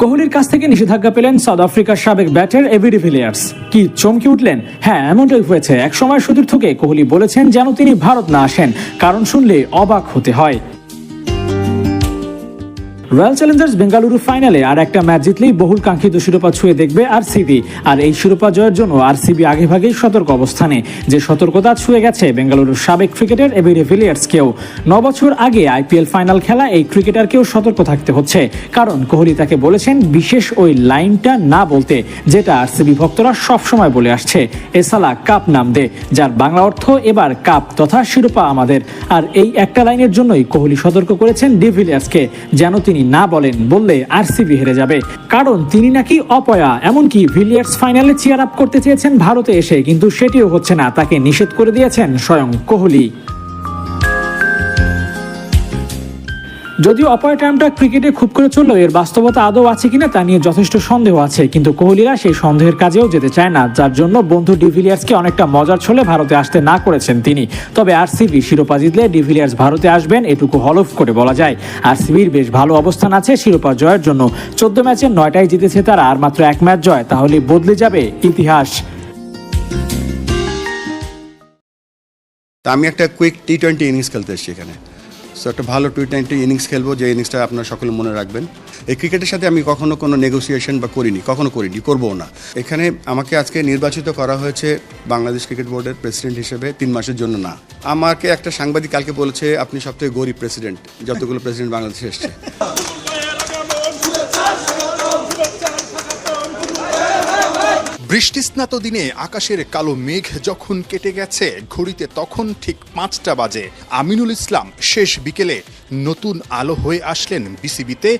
কোহলির কাছ থেকে নিষেধাজ্ঞা পেলেন সাউথ আফ্রিকার সাবেক ব্যাটার এভি ডিভিলিয়ার্স কি চমকে উঠলেন? হ্যাঁ এমনটাই হয়েছে। একসময় সতীর্থকে কোহলি বলেছেন যেন তিনি ভারত না আসেন, কারণ শুনলে অবাক হতে হয়। রয়্যাল চ্যালেঞ্জার্স বেঙ্গালুরু ফাইনালে আর একটা ম্যাচ জিতলেই বহুল কাঙ্ক্ষিত শিরোপা ছুঁয়ে দেখবে আরসিবি আর এই শিরোপা জয়ের জন্য আরসিবি আগেভাগেই সতর্ক অবস্থানে। যে সতর্কতা ছুঁয়ে গেছে বেঙ্গালুরুর সাবেক ক্রিকেটার এবিডি ভিলিয়ার্সকেও ন বছর আগে আইপিএল ফাইনাল খেলা এই ক্রিকেটারকেও সতর্ক থাকতে হচ্ছে। কারণ কোহলি তাকে বলেছেন বিশেষ ওই লাইনটা না বলতে, যেটা আরসিবি ভক্তরা সবসময় বলে আসছে। এসালা কাপ নাম দে, যার বাংলা অর্থ এবার কাপ তথা শিরোপা আমাদের। আর এই একটা লাইনের জন্যই কোহলি সতর্ক করেছেন ডিভিলিয়ার্সকে যেন তিনি না বলেন, বললে আরসিবি হেরে যাবে। কারণ তিনি নাকি অপয়া, এমনকি ভিলিয়ার্স ফাইনালে চেয়ার আপ করতে চেয়েছেন ভারতে এসে, কিন্তু সেটিও হচ্ছে না, তাকে নিষেধ করে দিয়েছেন স্বয়ং কোহলি। যদিও অপর টার্মটা ক্রিকেটে খুব করে চললেও এর বাস্তবতা আদৌ আছে কিনা তা নিয়ে যথেষ্ট সন্দেহ আছে। কিন্তু কোহলিরা সেই সন্দেহের কাজেও যেতে চায় না, যার জন্য বন্ধু ডিভিলিয়ার্সকে অনেকটা মজার ছলে ভারতে আসতে না করেছেন তিনি। তবে আর আরসিবি শিরোপা জিতলে ডিভিলিয়ার্স ভারতে আসবেন এটুকু হলফ করে বলা যায়। আর আরসিবির বেশ ভালো অবস্থান আছে শিরোপা জয়ের জন্য। চোদ্দ ম্যাচে নয়টাই জিতেছে তারা আর মাত্র এক ম্যাচ জয়, তাহলে বদলে যাবে ইতিহাস। তা আমি একটা কুইক টি টোয়েন্টি ইনিংস খেলতে এসেছি এখানে। সো একটা ভালো টি টোয়েন্টি ইনিংস খেলব, যে ইনিংসটা আপনার সকলে মনে রাখবেন। এই ক্রিকেটের সাথে আমি কখনো কোনো নেগোসিয়েশন বা করিনি, কখনো করিনি করব না। এখানে আমাকে আজকে নির্বাচিত করা হয়েছে বাংলাদেশ ক্রিকেট বোর্ডের প্রেসিডেন্ট হিসেবে তিন মাসের জন্য না। আমাকে একটা সাংবাদিক কালকে বলেছে, আপনি সবথেকে গরিব প্রেসিডেন্ট যতগুলো প্রেসিডেন্ট বাংলাদেশে এসছে। বৃষ্টিস্নাত দিনে আকাশের কালো মেঘ যখন কেটে গেছে, ঘড়িতে তখন ঠিক পাঁচটা বাজে। আমিনুল ইসলাম শেষ বিকেলে নতুন আলো হয়ে আসলেন বিসিবিতে।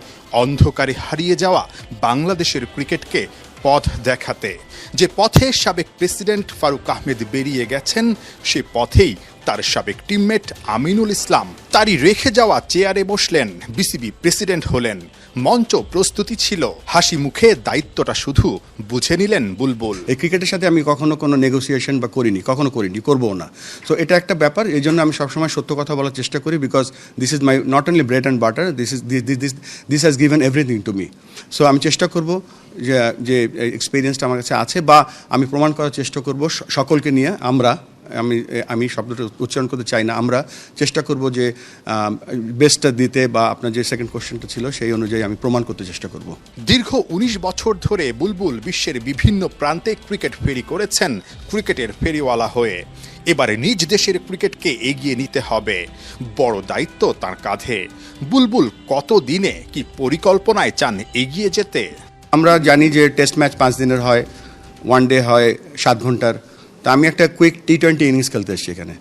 অন্ধকারে হারিয়ে যাওয়া বাংলাদেশের ক্রিকেটকে পথ দেখাতে। যে পথে সাবেক প্রেসিডেন্ট ফারুক আহমেদ বেরিয়ে গেছেন, সে পথেই তার সাবেক টিমমেট আমিনুল ইসলাম। তারই রেখে যাওয়া চেয়ারে বসলেন, বিসিবি প্রেসিডেন্ট হলেন। মঞ্চ প্রস্তুতি ছিল। হাসি মুখে দায়িত্বটা শুধু বুঝে নিলেন বুলবুল। এই ক্রিকেটের সাথে আমি কখনো কোনো নেগোসিয়েশন বা করিনি, কখনো করিনি, করবও না। সো এটা একটা ব্যাপার, এই জন্য আমি সবসময় সত্য কথা বলার চেষ্টা করি because this is my not only bread and butter this is this this has given everything to me so আমি চেষ্টা করব যে যে এক্সপিরিয়েন্সটা আমার কাছে আছে বা আমি প্রমাণ করার চেষ্টা করব সকলকে নিয়ে, আমরা আমি আমি শব্দটা উচ্চারণ করতে চাই না। আমরা চেষ্টা করব যে বেস্টটা দিতে বা আপনার যে সেকেন্ড কোশ্চেনটা ছিল সেই অনুযায়ী আমি প্রমাণ করতে চেষ্টা করব। দীর্ঘ ১৯ বছর ধরে বুলবুল বিশ্বের বিভিন্ন প্রান্তে ক্রিকেট ফেরি করেছেন ক্রিকেটের ফেরিওয়ালা হয়ে। এবারে নিজ দেশের ক্রিকেটকে এগিয়ে নিতে হবে। বড় দায়িত্ব তার কাঁধে। বুলবুল কত দিনে কি পরিকল্পনায় চান এগিয়ে যেতে? আমরা জানি যে টেস্ট ম্যাচ পাঁচ দিনের হয় ওয়ান ডে হয় সাত ঘণ্টার। তা আমি একটা কুইক টি টোয়েন্টি ইনিংস খেলতে এসেছি এখানে।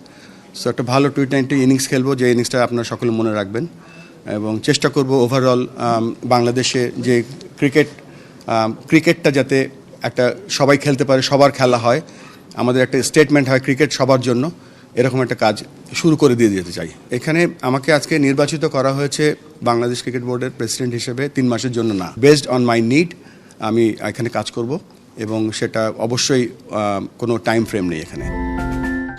সো একটা ভালো টি টোয়েন্টি ইনিংস খেলব, যে ইনিংসটা আপনারা সকলে মনে রাখবেন। এবং চেষ্টা করব ওভারঅল বাংলাদেশে যে ক্রিকেট ক্রিকেটটা যাতে একটা সবাই খেলতে পারে, সবার খেলা হয়, আমাদের একটা স্টেটমেন্ট হয় ক্রিকেট সবার জন্য, এরকম একটা কাজ শুরু করে দিয়ে যেতে চাই। এখানে আমাকে আজকে নির্বাচিত করা হয়েছে বাংলাদেশ ক্রিকেট বোর্ডের প্রেসিডেন্ট হিসেবে তিন মাসের জন্য না। বেসড অন মাই নিড আমি এখানে কাজ করব। এবং সেটা অবশ্যই কোনো টাইম ফ্রেম নেই এখানে।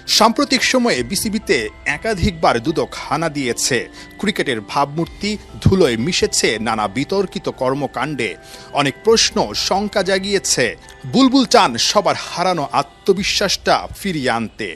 সাম্প্রতিক সময়ে বিসিবিতে একাধিকবার দুদক হানা দিয়েছে। ক্রিকেটের ভাবমূর্তি ধুলোয় মিশেছে নানা বিতর্কিত কর্মকাণ্ডে। অনেক প্রশ্ন শঙ্কা জাগিয়েছে। বুলবুল চান সবার হারানো আত্মবিশ্বাসটা ফিরিয়ে আনতে।